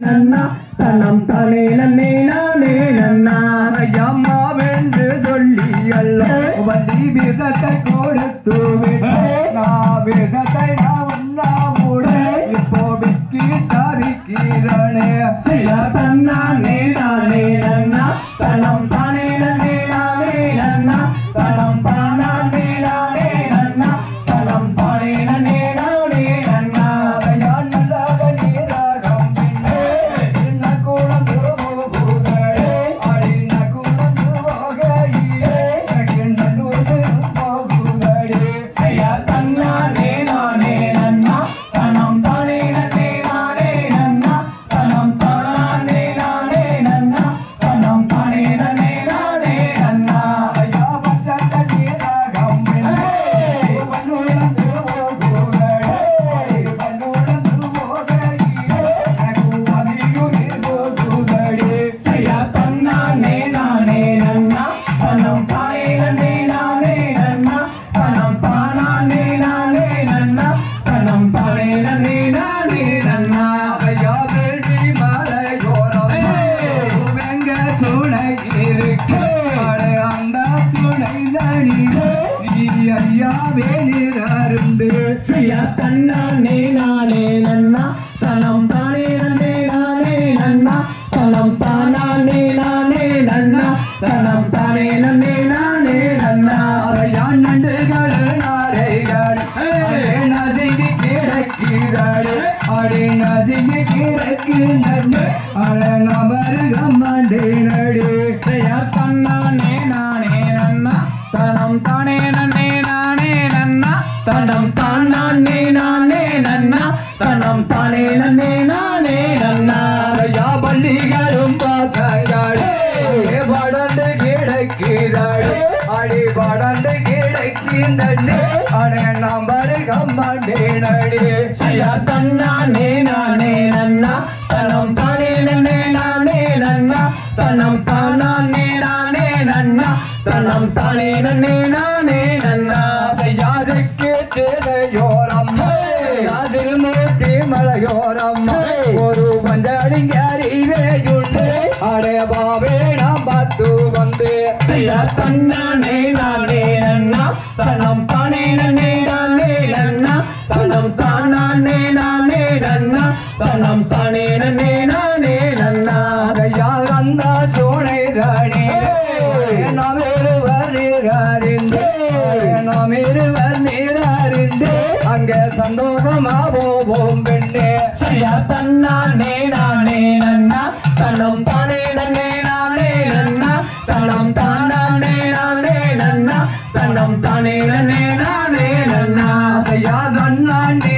நன்னா தனம் தானே நன்னே நானே நன்னா. அம்மாவென்று சொல்லி அல்ல. வண்டி விஷத்தை கொடுத்து. நான் விஷத்தை நான் இப்போ விக்கி தவிக்கிறனே செய்ய தன்னானே கிடக்கின்ற அட நபருகம் நடு. செய்ய தன்னானே நானே நன்னா. தனம் தானே நன்னே நானே நன்னா. தனம் தானே நானே நன்னா. தனம் தானே நன்னே நானே நன்னா. ஐயா பள்ளிகளும் பாக்கங்களே படந்து கிடக்கிறாடு அடி படந்து கிடக்கின்றே அடே நம்பரு கம்மாண்டே நடி. செய்ய தன்னானே நானே நன்னா தனம் தானே நன்னே நானே நன்னா யாருக்கு தேவையோரம் யாதிருமூர்த்தி மலையோரம் ஒரு பஞ்சடிங்காரிவேயுண்டு அடே பாவே நாம் பார்த்து வந்து. செய்ய தன்னானே நானே நன்னா. தனம் தானே நன்னே நானே நன்னா. தனம் தானே நானே நன்னா. தனம் தானே நன்னே நானே நன்னா. யார் அந்த சோனை அங்கே சந்தோஷமா போவோம் பெண்ணே. செய்ய தன்னானே நானே நன்னா. தனம் தானே நன்னே நானே நன்னா. தனம் தானே நானே நன்னா. தனம் தானே நன்னே நானே நன்னா. ஐயா நன்னாண்டே நாடே